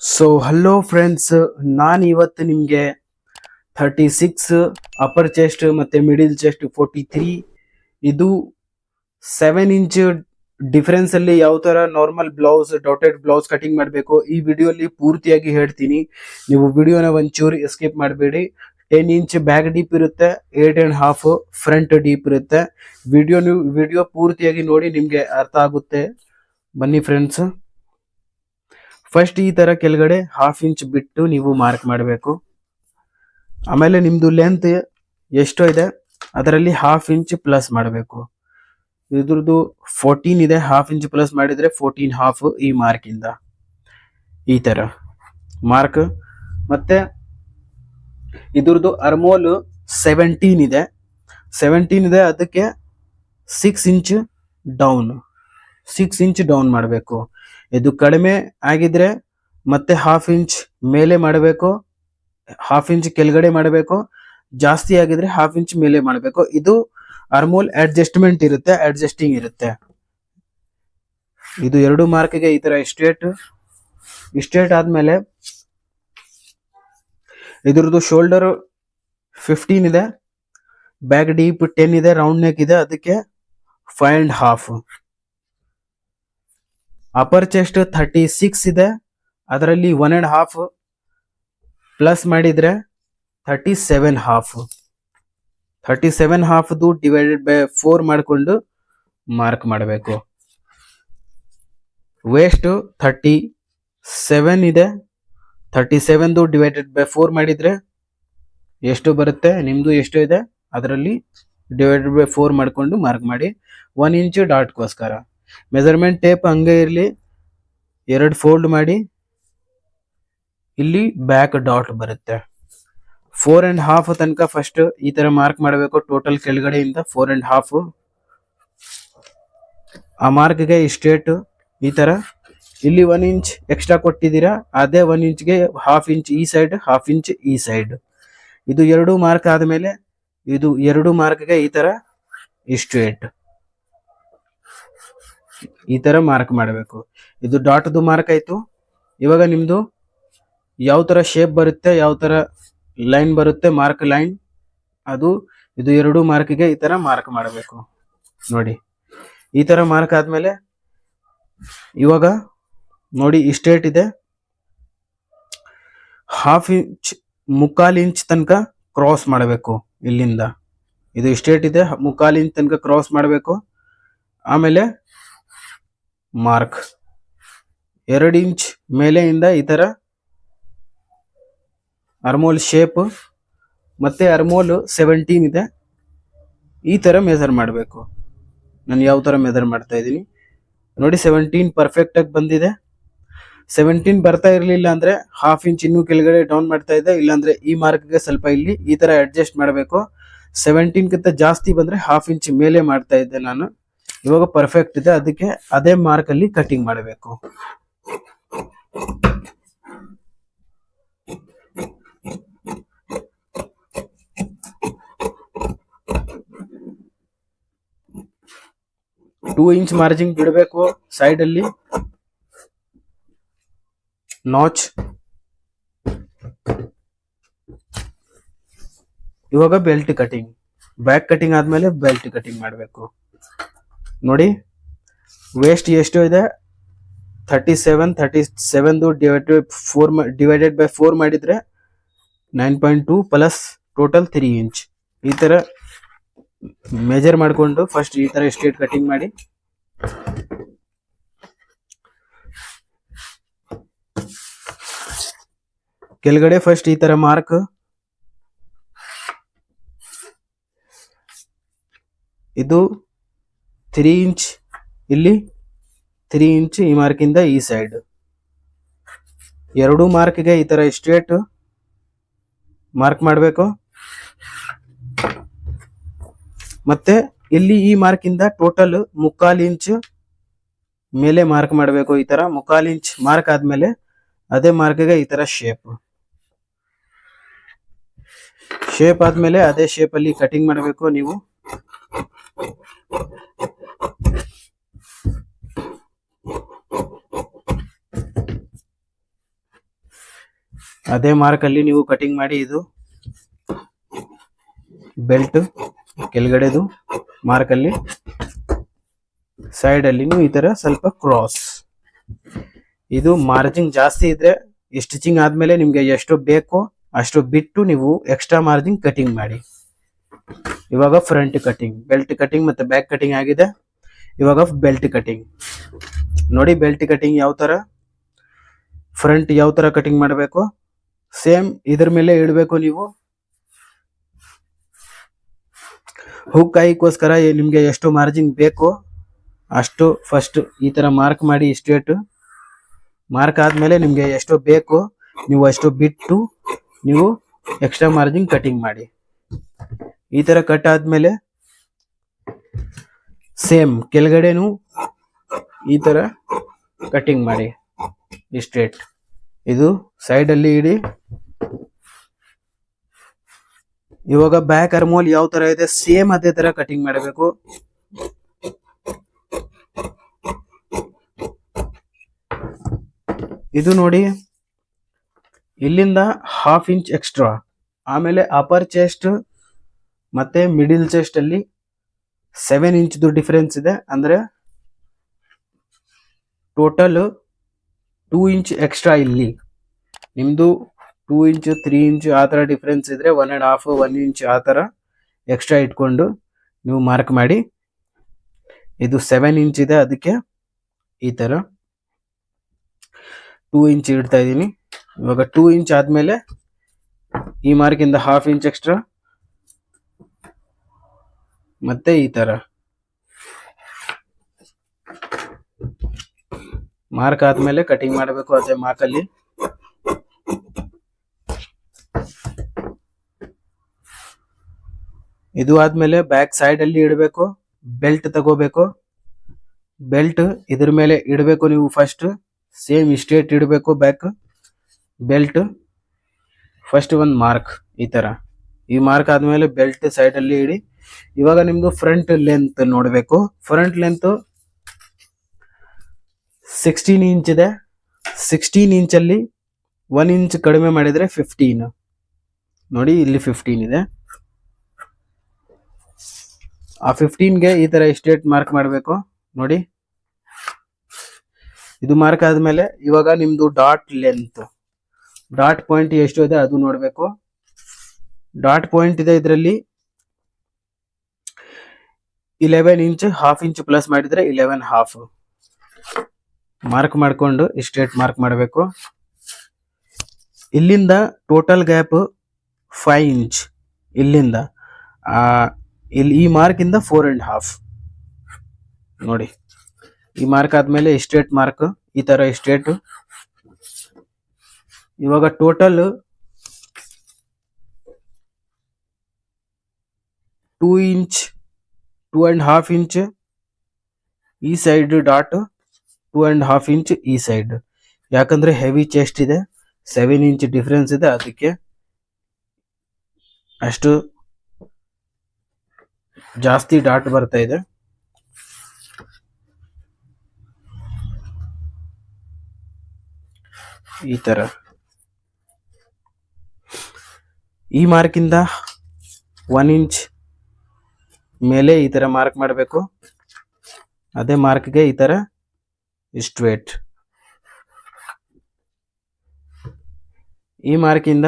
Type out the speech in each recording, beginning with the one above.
So hello friends ನಾನು ಇವತ್ತು ನಿಮಗೆ ಥರ್ಟಿ ಸಿಕ್ಸ್ ಅಪ್ಪರ್ ಚೆಸ್ಟ್ ಮತ್ತು ಮಿಡಿಲ್ ಚೆಸ್ಟ್ ಫೋರ್ಟಿ ತ್ರೀ ಇದು ಸೆವೆನ್ ಇಂಚ್ ಡಿಫರೆನ್ಸ್ ಅಲ್ಲಿ ಯಾವ ತರ normal blouse dotted blouse cutting ಮಾಡಬೇಕು, ಈ ವಿಡಿಯೋಲಿ ಪೂರ್ತಿಯಾಗಿ ಹೇಳ್ತೀನಿ. ನೀವು ವಿಡಿಯೋನ ಒಂಚೂರು ಎಸ್ಕೇಪ್ ಮಾಡಬೇಡಿ. ಟೆನ್ ಇಂಚ್ ಬ್ಯಾಕ್ ಡೀಪ್ ಇರುತ್ತೆ eight and half front deep ಇರುತ್ತೆ. ವಿಡಿಯೋ ನೀವು ವಿಡಿಯೋ ಪೂರ್ತಿಯಾಗಿ ನೋಡಿ ನಿಮಗೆ ಅರ್ಥ ಆಗುತ್ತೆ. ಬನ್ನಿ ಫ್ರೆಂಡ್ಸ್ ಫಸ್ಟ್ ಈ ತರ ಕೆಳಗಡೆ ಹಾಫ್ ಇಂಚ್ ಬಿಟ್ಟು ನೀವು ಮಾರ್ಕ್ ಮಾಡಬೇಕು. ಆಮೇಲೆ ನಿಮ್ದು ಲೆಂತ್ ಎಷ್ಟು ಇದೆ, ಅದರಲ್ಲಿ ಹಾಫ್ ಇಂಚ್ ಪ್ಲಸ್ ಮಾಡಬೇಕು. ಇದ್ರದ್ದು ಫೋರ್ಟೀನ್ ಇದೆ ಹಾಫ್ ಇಂಚ್ ಪ್ಲಸ್ ಮಾಡಿದ್ರೆ ಫೋರ್ಟೀನ್ ಹಾಫ್ ಈ ಮಾರ್ಕ್ ಇಂದ. ಈ ತರ ಮಾರ್ಕ್ ಮತ್ತೆ ಇದ್ರದ್ದು ಅರ್ಮೋಲ್ ಸೆವೆಂಟೀನ್ ಇದೆ. ಸೆವೆಂಟೀನ್ ಇದೆ, ಅದಕ್ಕೆ six inch down six inch down ಮಾಡಬೇಕು. ಇದು ಕಡಿಮೆ ಆಗಿದ್ರೆ ಮತ್ತೆ ಹಾಫ್ ಇಂಚ್ ಮೇಲೆ ಮಾಡಬೇಕು ಹಾಫ್ ಇಂಚ್ ಕೆಳಗಡೆ ಮಾಡಬೇಕು, ಜಾಸ್ತಿ ಆಗಿದ್ರೆ ಹಾಫ್ ಇಂಚ್ ಮೇಲೆ ಮಾಡಬೇಕು. ಇದು ಅರ್ಮೋಲ್ ಅಡ್ಜಸ್ಟ್ಮೆಂಟ್ ಇರುತ್ತೆ ಅಡ್ಜಸ್ಟಿಂಗ್ ಇರುತ್ತೆ. ಇದು ಎರಡು ಮಾರ್ಕ್ಗೆ ಈ ತರ ಸ್ಟ್ರೇಟ್ ಸ್ಟ್ರೇಟ್ ಆದ್ಮೇಲೆ ಇದ್ರದ್ದು ಶೋಲ್ಡರ್ ಫಿಫ್ಟೀನ್ ಇದೆ ಬ್ಯಾಕ್ ಡೀಪ್ ಟೆನ್ ಇದೆ ರೌಂಡ್ ನೆಕ್ ಇದೆ, ಅದಕ್ಕೆ five and half upper chest thirty six ಇದೆ. ಅದರಲ್ಲಿ ಒನ್ ಆ್ಯಂಡ್ ಹಾಫ್ ಪ್ಲಸ್ ಮಾಡಿದರೆ thirty seven half thirty seven ಹಾಫ್ದು divided by four ಮಾಡಿಕೊಂಡು ಮಾರ್ಕ್ ಮಾಡಬೇಕು. ವೇಸ್ಟ್ ಥರ್ಟಿ ಸೆವೆನ್ ಇದೆ. ಥರ್ಟಿ ಸೆವೆನ್ದು ಡಿವೈಡೆಡ್ ಬೈ ಫೋರ್ ಮಾಡಿದರೆ ಎಷ್ಟು ಬರುತ್ತೆ? ನಿಮ್ಮದು ಎಷ್ಟು ಇದೆ? ಅದರಲ್ಲಿ ಡಿವೈಡೆಡ್ ಬೈ ಫೋರ್ ಮಾಡಿಕೊಂಡು ಮಾರ್ಕ್ ಮಾಡಿ. ಒನ್ ಇಂಚು ಡಾಟ್ಗೋಸ್ಕರ ಮೆಜರ್ಮೆಂಟ್ ಟೇಪ್ ಹಂಗೆ ಇರಲಿ. ಎರಡು ಫೋಲ್ಡ್ ಮಾಡಿ. ಇಲ್ಲಿ ಬ್ಯಾಕ್ ಡಾಟ್ ಬರುತ್ತೆ. ಫೋರ್ ಅಂಡ್ ಹಾಫ್ ತನಕ ಫಸ್ಟ್ ಈ ತರ ಮಾರ್ಕ್ ಮಾಡಬೇಕು ಟೋಟಲ್ ಕೆಳಗಡೆಯಿಂದ ಫೋರ್ ಅಂಡ್ ಹಾಫ್ ಆ ಮಾರ್ಕ್ಗೆ ಇಷ್ಟೇಟು ಈ ತರ. ಇಲ್ಲಿ ಒನ್ ಇಂಚ್ ಎಕ್ಸ್ಟ್ರಾ ಕೊಟ್ಟಿದ್ದೀರಾ, ಅದೇ ಒನ್ ಇಂಚ್ಗೆ ಹಾಫ್ ಇಂಚ್ ಈ ಸೈಡ್ ಹಾಫ್ ಇಂಚ್ ಈ ಸೈಡ್ ಇದು ಎರಡು ಮಾರ್ಕ್ ಆದಮೇಲೆ, ಇದು ಎರಡು ಮಾರ್ಕ್ಗೆ ಈ ತರ ಸ್ಟ್ರೇಟ್ ಈ ತರ ಮಾರ್ಕ್ ಮಾಡಬೇಕು. ಇದು ಡಾಟ್ದು ಮಾರ್ಕ್ ಆಯ್ತು. ಇವಾಗ ನಿಮ್ಮದು ಯಾವ ತರ ಶೇಪ್ ಬರುತ್ತೆ, ಯಾವ ತರ ಲೈನ್ ಬರುತ್ತೆ ಮಾರ್ಕ್ ಲೈನ್ ಅದು, ಇದು ಎರಡು ಮಾರ್ಕ್ಗೆ ಈ ತರ ಮಾರ್ಕ್ ಮಾಡಬೇಕು. ನೋಡಿ. ಈ ತರ ಮಾರ್ಕ್ ಆದ್ಮೇಲೆ ಇವಾಗ ನೋಡಿ ಇಷ್ಟೇಟ್ ಇದೆ. ಹಾಫ್ ಇಂಚ್ ಮುಕ್ಕಾಲು ಇಂಚ್ ತನಕ ಕ್ರಾಸ್ ಮಾಡಬೇಕು ಇಲ್ಲಿಂದ. ಇದು ಇಷ್ಟೇಟ್ ಇದೆ, ಮುಕ್ಕಾಲ್ ಇಂಚ್ ತನಕ ಕ್ರಾಸ್ ಮಾಡಬೇಕು. ಆಮೇಲೆ ಮಾರ್ಕ್. ಎರಡು ಇಂಚ್ ಮೇಲೆಯಿಂದ ಈ ಥರ ಅರ್ಮೋಲ್ ಶೇಪ್ ಮತ್ತೆ ಅರ್ಮೋಲ್ ಸೆವೆಂಟೀನ್ ಇದೆ. ಈ ಥರ ಮೆಜರ್ ಮಾಡಬೇಕು. ನಾನು ಯಾವ ಥರ ಮೆಜರ್ ಮಾಡ್ತಾ ಇದ್ದೀನಿ? ನೋಡಿ ಸೆವೆಂಟೀನ್ ಪರ್ಫೆಕ್ಟ್ ಆಗಿ ಬಂದಿದೆ. ಸೆವೆಂಟೀನ್ ಬರ್ತಾ ಇರಲಿಲ್ಲ ಅಂದ್ರೆ ಹಾಫ್ ಇಂಚ್ ಇನ್ನೂ ಕೆಳಗಡೆ ಡೌನ್ ಮಾಡ್ತಾ ಇದೆ. ಇಲ್ಲಾಂದರೆ ಈ ಮಾರ್ಕ್ಗೆ ಸ್ವಲ್ಪ ಇಲ್ಲಿ ಈ ಥರ ಅಡ್ಜಸ್ಟ್ ಮಾಡಬೇಕು. ಸೆವೆಂಟೀನ್ಗಿಂತ ಜಾಸ್ತಿ ಬಂದ್ರೆ ಹಾಫ್ ಇಂಚ್ ಮೇಲೆ ಮಾಡ್ತಾ ಇದ್ದೆ ನಾನು. ಇವಾಗ ಪರ್ಫೆಕ್ಟ್ ಇದೆ. ಅದಕ್ಕೆ ಅದೇ ಮಾರ್ಕ್ ಅಲ್ಲಿ ಕಟಿಂಗ್ ಮಾಡಬೇಕು. ಟೂ ಇಂಚ್ ಮಾರ್ಜಿಂಗ್ ಬಿಡಬೇಕು ಸೈಡ್ ಅಲ್ಲಿ. ನಾಚ್ ಇವಾಗ ಬೆಲ್ಟ್ ಕಟಿಂಗ್ ಬ್ಯಾಕ್ ಕಟಿಂಗ್ ಆದ್ಮೇಲೆ ಬೆಲ್ಟ್ ಕಟಿಂಗ್ ಮಾಡಬೇಕು. ನೋಡಿ ವೇಸ್ಟ್ ಎಷ್ಟು ಇದೆ? Thirty seven thirty ಸೆವೆನ್ದು divided four divided by four ಮಾಡಿದ್ರೆ nine point two plus total three inch ಈ ತರ ಮೇಜರ್ ಮಾಡಿಕೊಂಡು ಫಸ್ಟ್ ಈ ತರ ಸ್ಟ್ರೇಟ್ ಕಟಿಂಗ್ ಮಾಡಿ. ಕೆಳಗಡೆ ಫಸ್ಟ್ ಈ ತರ ಮಾರ್ಕ್ ಇದು ತ್ರೀ ಇಂಚ್ ಇಲ್ಲಿ ತ್ರೀ ಇಂಚ್ ಈ ಮಾರ್ಕಿಂದ ಈ ಸೈಡ್ ಎರಡು ಮಾರ್ಕ್ಗೆ ಈ ತರ ಸ್ಟ್ರೇಟ್ ಮಾರ್ಕ್ ಮಾಡಬೇಕು. ಮತ್ತೆ ಇಲ್ಲಿ ಈ ಮಾರ್ಕಿಂದ ಟೋಟಲ್ ಮುಕ್ಕಾಲು ಇಂಚ್ ಮೇಲೆ ಮಾರ್ಕ್ ಮಾಡಬೇಕು ಈ ತರ. ಮುಕ್ಕಾಲು ಇಂಚ್ ಮಾರ್ಕ್ ಆದಮೇಲೆ ಅದೇ ಮಾರ್ಕ್ಗೆ ಈ ತರ ಶೇಪ್ ಶೇಪ್ ಆದಮೇಲೆ ಅದೇ ಶೇಪ್ ಅಲ್ಲಿ ಕಟಿಂಗ್ ಮಾಡಬೇಕು ನೀವು. ಅದೇ ಮಾರ್ಕಲ್ಲಿ ನೀವು ಕಟಿಂಗ್ ಮಾಡಿ ಇದು ಬೆಲ್ಟ್ ಕೆಳಗಡೆದು ಮಾರ್ಕಲ್ಲಿ ಸೈಡಲ್ಲಿ ನೀವು ಈ ಥರ ಸ್ವಲ್ಪ ಕ್ರಾಸ್ ಇದು ಮಾರ್ಜಿನ್ ಜಾಸ್ತಿ ಇದ್ರೆ ಸ್ಟಿಚಿಂಗ್ ಆದ್ಮೇಲೆ ನಿಮ್ಗೆ ಎಷ್ಟು ಬೇಕೋ ಅಷ್ಟು ಬಿಟ್ಟು ನೀವು ಎಕ್ಸ್ಟ್ರಾ ಮಾರ್ಜಿನ್ ಕಟಿಂಗ್ ಮಾಡಿ. ಇವಾಗ ಫ್ರಂಟ್ ಕಟಿಂಗ್ ಬೆಲ್ಟ್ ಕಟಿಂಗ್ ಮತ್ತೆ ಬ್ಯಾಕ್ ಕಟಿಂಗ್ ಆಗಿದೆ. ಇವಾಗ ಬೆಲ್ಟ್ ಕಟಿಂಗ್ ನೋಡಿ ಬೆಲ್ಟ್ ಕಟಿಂಗ್ ಯಾವ ತರ? ಫ್ರಂಟ್ ಯಾವ ತರ ಕಟಿಂಗ್ ಮಾಡಬೇಕು? ಸೇಮ್ ಇದ್ರ ಮೇಲೆ ಇಡಬೇಕು ನೀವು. ಹುಕ್ ಕಾಯಿಕೋಸ್ಕರ ನಿಮಗೆ ಎಷ್ಟು ಮಾರ್ಜಿನ್ ಬೇಕು? ಅಷ್ಟು ಫಸ್ಟ್ ಈ ತರ ಮಾರ್ಕ್ ಮಾಡಿ ಸ್ಟ್ರೇಟ್ ಮಾರ್ಕ್ ಆದ್ಮೇಲೆ ನಿಮ್ಗೆ ಎಷ್ಟು ಬೇಕು? ನೀವು ಅಷ್ಟು ಬಿಟ್ಟು ನೀವು ಎಕ್ಸ್ಟ್ರಾ ಮಾರ್ಜಿನ್ ಕಟಿಂಗ್ ಮಾಡಿ. ಈ ತರ ಕಟ್ ಆದ್ಮೇಲೆ ಸೇಮ್ ಕೆಳಗಡೆನು ಈ ತರ ಕಟಿಂಗ್ ಮಾಡಿ. ಸ್ಟ್ರೇಟ್ ಇದು ಸೈಡ್ ಅಲ್ಲಿ ಇಡಿ. ಇವಾಗ ಬ್ಯಾಕ್ ಅರ್ಮೋಲ್ ಯಾವ ತರ ಇದೆ? ಸೇಮ್ ಅದೇ ತರ ಕಟಿಂಗ್ ಮಾಡಬೇಕು. ಇದು ನೋಡಿ. ಇಲ್ಲಿಂದ ಹಾಫ್ ಇಂಚ್ ಎಕ್ಸ್ಟ್ರಾ ಆಮೇಲೆ ಅಪರ್ ಚೆಸ್ಟ್ ಮತ್ತೆ ಮಿಡಿಲ್ ಚೆಸ್ಟ್ ಅಲ್ಲಿ ಸೆವೆನ್ ಇಂಚ್ದು ಡಿಫರೆನ್ಸ್ ಇದೆ. ಅಂದ್ರೆ ಟೋಟಲ್ ಟೂ ಇಂಚ್ ಎಕ್ಸ್ಟ್ರಾ ಇಲ್ಲಿ. ನಿಮ್ಮದು ಟೂ ಇಂಚ್ ತ್ರೀ ಇಂಚ್ ಆ ಥರ ಡಿಫ್ರೆನ್ಸ್ ಇದ್ರೆ one and half one inch ಆ ಥರ ಎಕ್ಸ್ಟ್ರಾ ಇಟ್ಕೊಂಡು ನೀವು ಮಾರ್ಕ್ ಮಾಡಿ. ಇದು ಸೆವೆನ್ ಇಂಚ್ ಇದೆ, ಅದಕ್ಕೆ ಈ ಥರ ಟೂ ಇಂಚ್ ಇಡ್ತಾ ಇದ್ದೀನಿ. ಇವಾಗ ಟೂ ಇಂಚ್ ಆದ್ಮೇಲೆ ಈ ಮಾರ್ಕಿಂದ ಹಾಫ್ ಇಂಚ್ ಎಕ್ಸ್ಟ್ರಾ ಮತ್ತೆ ಈ ತರ. ಮಾರ್ಕ್ ಆದ್ಮೇಲೆ ಕಟಿಂಗ್ ಮಾಡಬೇಕು ಅದೇ ಮಾರ್ಕಲ್ಲಿ ಇದು ಆದ್ಮೇಲೆ ಬ್ಯಾಕ್ ಸೈಡ್ ಅಲ್ಲಿ ಇಡಬೇಕು. ಬೆಲ್ಟ್ ತಗೋಬೇಕು. ಬೆಲ್ಟ್ ಇದ್ರ ಮೇಲೆ ಇಡಬೇಕು ನೀವು ಫಸ್ಟ್ ಸೇಮ್ ಸ್ಟ್ರೇಟ್ ಇಡಬೇಕು ಬ್ಯಾಕ್ ಬೆಲ್ಟ್ ಫಸ್ಟ್ ಒಂದು ಮಾರ್ಕ್ ಈ ತರ. ಈ ಮಾರ್ಕ್ ಆದ್ಮೇಲೆ ಬೆಲ್ಟ್ ಸೈಡ್ ಅಲ್ಲಿ ಇಡಿ. ಇವಾಗ ನಿಮ್ದು ಫ್ರಂಟ್ ಲೆಂತ್ ನೋಡಬೇಕು. ಫ್ರಂಟ್ ಲೆಂತ್ ಸಿಕ್ಸ್ಟೀನ್ ಇಂಚ್ ಇದೆ. ಸಿಕ್ಸ್ಟೀನ್ ಇಂಚಲ್ಲಿ ಒನ್ ಇಂಚ್ ಕಡಿಮೆ ಮಾಡಿದ್ರೆ ಫಿಫ್ಟೀನ್ ನೋಡಿ, ಇಲ್ಲಿ ಫಿಫ್ಟೀನ್ ಇದೆ. ಆ ಫಿಫ್ಟೀನ್ಗೆ ಈ ತರ ಎಸ್ಟೇಟ್ ಮಾರ್ಕ್ ಮಾಡಬೇಕು? ನೋಡಿ. ಇದು ಮಾರ್ಕ್ ಆದ್ಮೇಲೆ ಇವಾಗ ನಿಮ್ಮದು ಡಾಟ್ ಲೆಂತ್ ಡಾಟ್ ಪಾಯಿಂಟ್ ಎಷ್ಟು ಇದೆ, ಅದು ನೋಡಬೇಕು. ಡಾಟ್ ಪಾಯಿಂಟ್ ಇದೆ ಇದರಲ್ಲಿ eleven inch half inch plus ಮಾಡಿದ್ರೆ ಇಲೆವೆನ್ ಹಾಫ್ ಮಾರ್ಕ್ ಮಾಡಿಕೊಂಡು ಸ್ಟ್ರೇಟ್ ಮಾರ್ಕ್ ಮಾಡಬೇಕು. ಇಲ್ಲಿಂದ ಟೋಟಲ್ ಗ್ಯಾಪ್ ಫೈವ್ ಇಂಚ್ ಇಲ್ಲಿಂದ ಇಲ್ಲಿ ಈ ಮಾರ್ಕ್ ಇಂದ ಫೋರ್ ಅಂಡ್ ಹಾಫ್ ನೋಡಿ, ಈ ಮಾರ್ಕ್ ಆದ್ಮೇಲೆ ಸ್ಟ್ರೇಟ್ ಮಾರ್ಕ್ ಈ ತರ ಸ್ಟ್ರೇಟ್ ಇವಾಗ total two inch two and half inch ಈ side dot two and half inch ಈ ಸೈಡ್ ಯಾಕಂದ್ರೆ ಹೆವಿ ಚೆಸ್ಟ್ ಇದೆ ಸೆವೆನ್ ಇಂಚ್ ಡಿಫ್ರೆನ್ಸ್ ಇದೆ, ಅದಕ್ಕೆ ಅಷ್ಟು ಜಾಸ್ತಿ ಡಾಟ್ ಬರ್ತಾ ಇದೆ. ಈ ತರ. ಈ ಮಾರ್ಕಿಂದ ಒನ್ ಇಂಚ್ ಮೇಲೆ ಈ ತರ ಮಾರ್ಕ್ ಮಾಡಬೇಕು. ಅದೇ ಮಾರ್ಕ್ಗೆ ಈ ತರ ವೇಟ್ ಈ ಮಾರ್ಕಿಂದ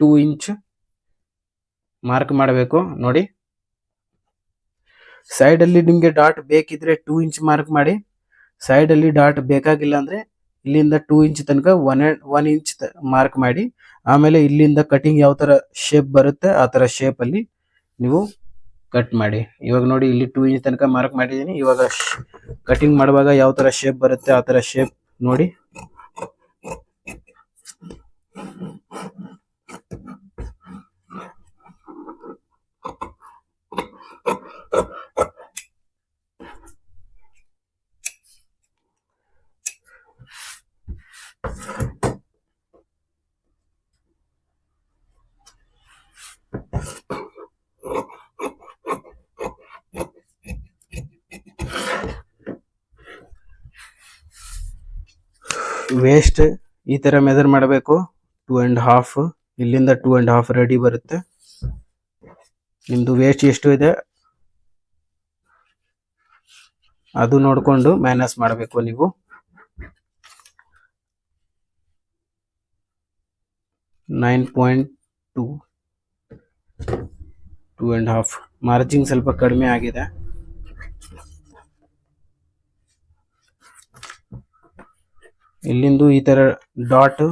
ಟೂ ಇಂಚ್ ಮಾರ್ಕ್ ಮಾಡಬೇಕು. ನೋಡಿ. ಸೈಡ್ ಅಲ್ಲಿ ನಿಮಗೆ ಡಾಟ್ ಬೇಕಿದ್ರೆ ಟೂ ಇಂಚ್ ಮಾರ್ಕ್ ಮಾಡಿ. ಸೈಡ್ ಅಲ್ಲಿ ಡಾಟ್ ಬೇಕಾಗಿಲ್ಲ ಅಂದ್ರೆ ಇಲ್ಲಿಂದ ಟೂ ಇಂಚ್ ತನಕ ಒನ್ ಒನ್ ಇಂಚ್ ಮಾರ್ಕ್ ಮಾಡಿ. ಆಮೇಲೆ ಇಲ್ಲಿಂದ ಕಟಿಂಗ್ ಯಾವ ತರ ಶೇಪ್ ಬರುತ್ತೆ, ಆ ತರ ಶೇಪ್ ಅಲ್ಲಿ ನೀವು ಕಟ್ ಮಾಡಿ. ಇವಾಗ ನೋಡಿ ಇಲ್ಲಿ ಟೂ ಇಂಚ್ ತನಕ ಮಾರ್ಕ್ ಮಾಡಿದ್ದೀನಿ. ಇವಾಗ ಕಟಿಂಗ್ ಮಾಡುವಾಗ ಯಾವ ತರ ಶೇಪ್ ಬರುತ್ತೆ, ಆ ತರ ಶೇಪ್ ನೋಡಿ. ವೇಸ್ಟ್ ಈ ತರ ಮೆಜರ್ ಮಾಡಬೇಕು. ಟೂ ಅಂಡ್ ಹಾಫ್ ಇಲ್ಲಿಂದ ಟೂ ಅಂಡ್ ಹಾಫ್ ರೆಡಿ ಬರುತ್ತೆ. ನಿಮ್ದು ವೇಸ್ಟ್ ಎಷ್ಟು ಇದೆ? ಅದು ನೋಡ್ಕೊಂಡು ಮೈನಸ್ ಮಾಡಬೇಕು ನೀವು. Nine point two two and half margin ಸ್ವಲ್ಪ ಕಡಿಮೆ ಆಗಿದೆ. ಇಲ್ಲಿಂದು ಈ ತರ ಡಾಟ್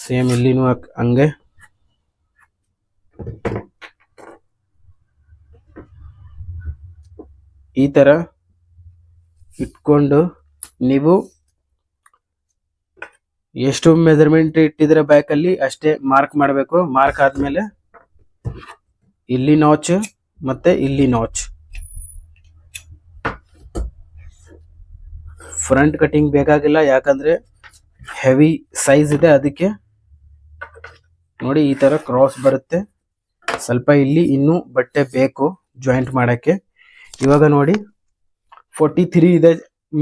ಸೇಮ್ ಇಲ್ಲಿನೂ ಹಂಗೆ. ಈ ತರ ಇಟ್ಕೊಂಡು ನೀವು ಎಷ್ಟು ಮೆಜರ್ಮೆಂಟ್ ಇಟ್ಟಿದ್ರೆ ಬ್ಯಾಕಲ್ಲಿ ಅಷ್ಟೇ ಮಾರ್ಕ್ ಮಾಡಬೇಕು. ಮಾರ್ಕ್ ಆದ್ಮೇಲೆ ಇಲ್ಲಿ ನಾಚ್ ಮತ್ತೆ ಇಲ್ಲಿ ನಾಚ್ ಫ್ರಂಟ್ ಕಟಿಂಗ್ ಬೇಕಾಗಿಲ್ಲ, ಯಾಕಂದ್ರೆ ಹೆವಿ ಸೈಜ್ ಇದೆ ಅದಕ್ಕೆ. ನೋಡಿ, ಈ ತರ ಕ್ರಾಸ್ ಬರುತ್ತೆ. ಸ್ವಲ್ಪ ಇಲ್ಲಿ ಇನ್ನು ಬಟ್ಟೆ ಬೇಕು ಜಾಯಿಂಟ್ ಮಾಡಕ್ಕೆ. ಇವಾಗ ನೋಡಿ ಫೋರ್ಟಿ ತ್ರೀ ಇದೆ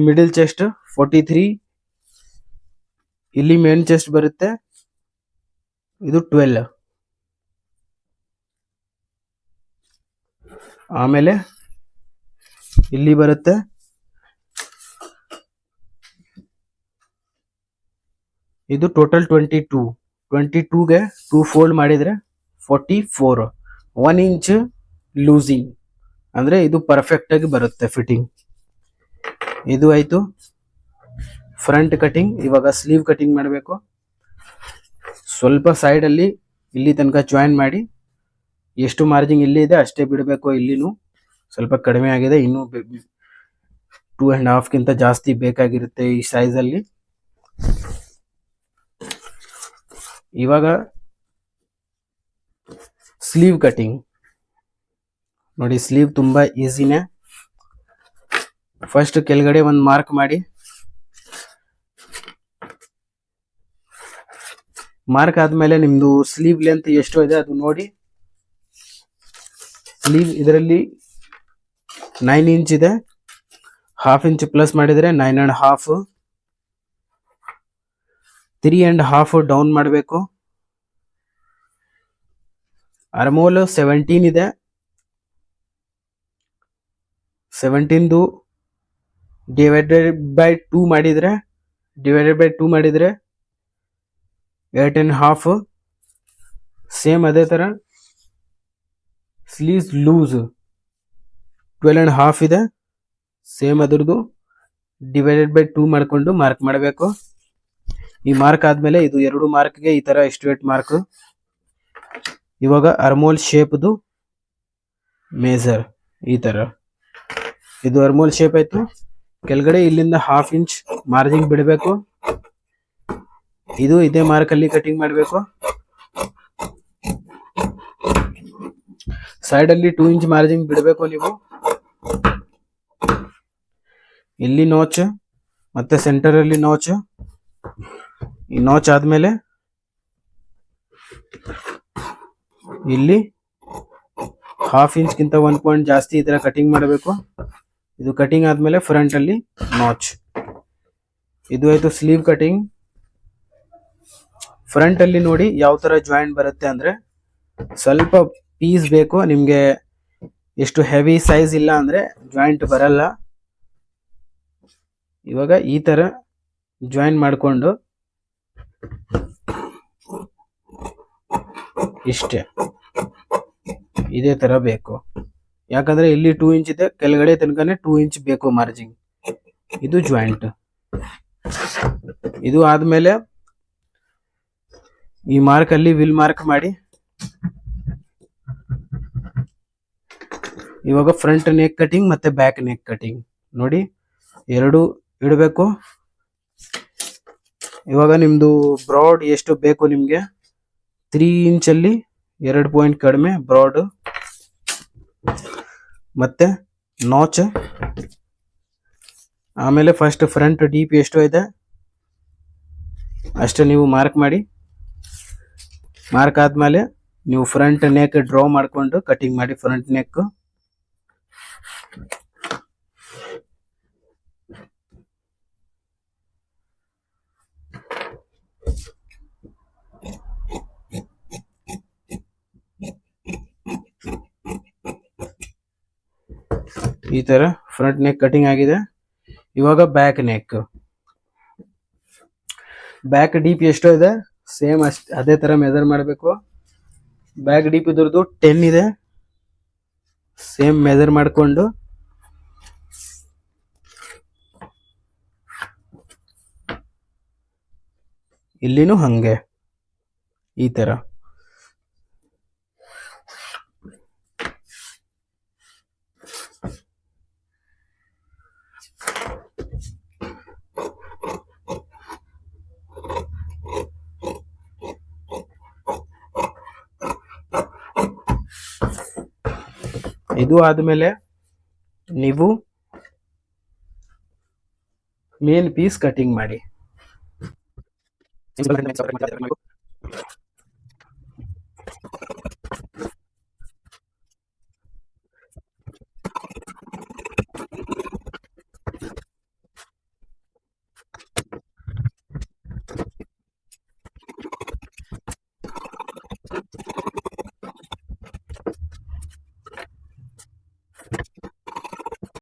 ಮಿಡಿಲ್ ಚೆಸ್ಟ್ ಫೋರ್ಟಿ ತ್ರೀ ಇಲ್ಲಿ ಮೇನ್ ಚೆಸ್ಟ್ ಬರುತ್ತೆ. ಇದು ಟ್ವೆಲ್ ಆಮೇಲೆ ಇಲ್ಲಿ ಬರುತ್ತೆ. ಇದು ಟೋಟಲ್ ಟ್ವೆಂಟಿ ಟೂ ಟ್ವೆಂಟಿ ಟೂಗೆ ಟೂ ಫೋಲ್ಡ್ ಮಾಡಿದರೆ forty four one inch loosing ಅಂದರೆ ಇದು ಪರ್ಫೆಕ್ಟಾಗಿ ಬರುತ್ತೆ ಫಿಟ್ಟಿಂಗ್ ಇದು ಆಯಿತು. ಫ್ರಂಟ್ ಕಟಿಂಗ್ ಇವಾಗ ಸ್ಲೀವ್ ಕಟಿಂಗ್ ಮಾಡಬೇಕು. ಸ್ವಲ್ಪ ಸೈಡಲ್ಲಿ ಇಲ್ಲಿ ತನಕ ಜಾಯಿನ್ ಮಾಡಿ ಎಷ್ಟು ಮಾರ್ಜಿನ್ ಇಲ್ಲಿ ಇದೆ ಅಷ್ಟೇ ಬಿಡಬೇಕು ಇಲ್ಲಿನೂ. ಸ್ವಲ್ಪ ಕಡಿಮೆ ಆಗಿದೆ, ಇನ್ನೂ ಟೂ ಅಂಡ್ ಹಾಫ್ಗಿಂತ ಜಾಸ್ತಿ ಬೇಕಾಗಿರುತ್ತೆ ಈ ಸೈಜ್ ಅಲ್ಲಿ. ಇವಾಗ ಸ್ಲೀವ್ ಕಟಿಂಗ್ ನೋಡಿ ಸ್ಲೀವ್ ತುಂಬಾ ಈಸಿನೇ ಫಸ್ಟ್ ಕೆಳಗಡೆ ಒಂದು ಮಾರ್ಕ್ ಮಾಡಿ. ಮಾರ್ಕ್ ಆದ್ಮೇಲೆ ನಿಮ್ದು ಸ್ಲೀವ್ ಲೆಂತ್ ಎಷ್ಟು ಇದೆ ಅದು ನೋಡಿ. ಸ್ಲೀವ್ ಇದರಲ್ಲಿ ನೈನ್ ಇಂಚ್ ಇದೆ. ಹಾಫ್ ಇಂಚ್ ಪ್ಲಸ್ ಮಾಡಿದರೆ nine and half three and half down ಮಾಡಬೇಕು. ಅರ್ಮೋಲ್ ಸೆವೆಂಟೀನ್ ಇದೆ. ಸೆವೆಂಟೀನ್ದು ಡಿವೈಡೆಡ್ ಬೈ ಟೂ ಮಾಡಿದರೆ ಡಿವೈಡೆಡ್ ಬೈ ಟೂ ಮಾಡಿದರೆ ಏಟ್ ಆ್ಯಂಡ್ ಹಾಫ್ ಸೇಮ್ ಅದೇ ಥರ sleeves loose twelve and half ಇದೆ. ಸೇಮ್ ಅದ್ರದ್ದು. ಡಿವೈಡೆಡ್ ಬೈ ಟೂ ಮಾಡಿಕೊಂಡು ಮಾರ್ಕ್ ಮಾಡಬೇಕು. ಈ ಮಾರ್ಕ್ ಆದ್ಮೇಲೆ ಇದು ಎರಡು ಮಾರ್ಕ್ಗೆ ಈ ತರ ಎಸ್ಟಿಮೇಟ್ ಮಾರ್ಕ್ ಇವಾಗ ಅರ್ಮೋಲ್ ಶೇಪ್ದು ಮೇಜರ್ ಈ ತರ. ಇದು ಅರ್ಮೋಲ್ ಶೇಪ್ ಆಯ್ತು. ಕೆಳಗಡೆ ಇಲ್ಲಿಂದ ಹಾಫ್ ಇಂಚ್ ಮಾರ್ಜಿನ್ ಬಿಡಬೇಕು. ಇದು ಇದೇ ಮಾರ್ಕ್ ಅಲ್ಲಿ ಕಟಿಂಗ್ ಮಾಡಬೇಕು. ಸೈಡ್ ಅಲ್ಲಿ ಟೂ ಇಂಚ್ ಮಾರ್ಜಿನ್ ಬಿಡಬೇಕು ನೀವು. ಇಲ್ಲಿ ನೋಚ್, ಮತ್ತೆ ಸೆಂಟರ್ ಅಲ್ಲಿ ನೋಚ್. ಈ ನೋಚ್ ಆದ್ಮೇಲೆ ಇಲ್ಲಿ ಹಾಫ್ ಇಂಚ್ಗಿಂತ ಒನ್ ಪಾಯಿಂಟ್ ಜಾಸ್ತಿ ಈ ತರ ಕಟಿಂಗ್ ಮಾಡಬೇಕು. ಇದು ಕಟಿಂಗ್ ಆದ್ಮೇಲೆ ಫ್ರಂಟ್ ಅಲ್ಲಿ ನಾಚ್. ಇದು ಆಯ್ತು ಸ್ಲೀವ್ ಕಟಿಂಗ್ ಫ್ರಂಟ್ ಅಲ್ಲಿ ನೋಡಿ ಯಾವ ತರ ಜಾಯಿಂಟ್ ಬರುತ್ತೆ ಅಂದ್ರೆ ಸ್ವಲ್ಪ ಪೀಸ್ ಬೇಕು. ನಿಮಗೆ ಎಷ್ಟು ಹೆವಿ ಸೈಜ್ ಇಲ್ಲ ಅಂದ್ರೆ ಜಾಯಿಂಟ್ ಬರಲ್ಲ. ಇವಾಗ ಈ ತರ ಜಾಯಿನ್ ಮಾಡಿಕೊಂಡು ಇಷ್ಟೇ. ಇದೇ ತರ ಬೇಕು. ಯಾಕಂದ್ರೆ ಇಲ್ಲಿ ಟೂ ಇಂಚ್ ಇದೆ, ಕೆಳಗಡೆ ತನಕನೇ ಟೂ ಇಂಚ್ ಬೇಕು ಮಾರ್ಜಿಂಗ್ ಇದು ಜಾಯಿಂಟ್ ಇದು ಆದಮೇಲೆ ಈ ಮಾರ್ಕಲ್ಲಿ ವಿಲ್ ಮಾರ್ಕ್ ಮಾಡಿ ಇವಾಗ ಫ್ರಂಟ್ ನೆಕ್ ಕಟಿಂಗ್ ಮತ್ತೆ ಬ್ಯಾಕ್ ನೆಕ್ ಕಟಿಂಗ್ ನೋಡಿ, ಎರಡು ಇಡಬೇಕು. ಇವಾಗ ನಿಮ್ದು ಬ್ರಾಡ್ ಎಷ್ಟು ಬೇಕು ನಿಮ್ಗೆ? ತ್ರೀ ಇಂಚಲ್ಲಿ ಎರಡು ಪಾಯಿಂಟ್ ಕಡಿಮೆ ಬ್ರಾಡ್ ಮತ್ತೆ ನಾಚ್ ಆಮೇಲೆ ಫಸ್ಟ್ ಫ್ರಂಟ್ ಡೀಪ್ ಎಷ್ಟು ಇದೆ? ಅಷ್ಟು ನೀವು ಮಾರ್ಕ್ ಮಾಡಿ. ಮಾರ್ಕ್ ಆದ್ಮೇಲೆ ನೀವು ಫ್ರಂಟ್ ನೆಕ್ ಡ್ರಾ ಮಾಡಿಕೊಂಡು ಕಟಿಂಗ್ ಮಾಡಿ ಫ್ರಂಟ್ ನೆಕ್ ಈ ತರ ಫ್ರಂಟ್ ನೆಕ್ ಕಟಿಂಗ್ ಆಗಿದೆ. ಇವಾಗ ಬ್ಯಾಕ್ ನೆಕ್ ಬ್ಯಾಕ್ ಡೀಪ್ ಎಷ್ಟೋ ಇದೆ? ಸೇಮ್ ಅಷ್ಟ, ಅದೇ ತರ ಮೆಜರ್ ಮಾಡಬೇಕು. ಬ್ಯಾಕ್ ಡೀಪ್ ಇದ್ರದ್ದು ಟೆನ್ ಇದೆ. ಸೇಮ್ ಮೆಜರ್ ಮಾಡಿಕೊಂಡು ಇಲ್ಲಿನೂ ಹಾಗೆ. ಈ ಥರ ಇದು ಆದಮೇಲೆ ನೀವು ಮೇನ್ ಪೀಸ್ ಕಟಿಂಗ್ ಮಾಡಿ. Ini sebelah rendah yang sebelah rendah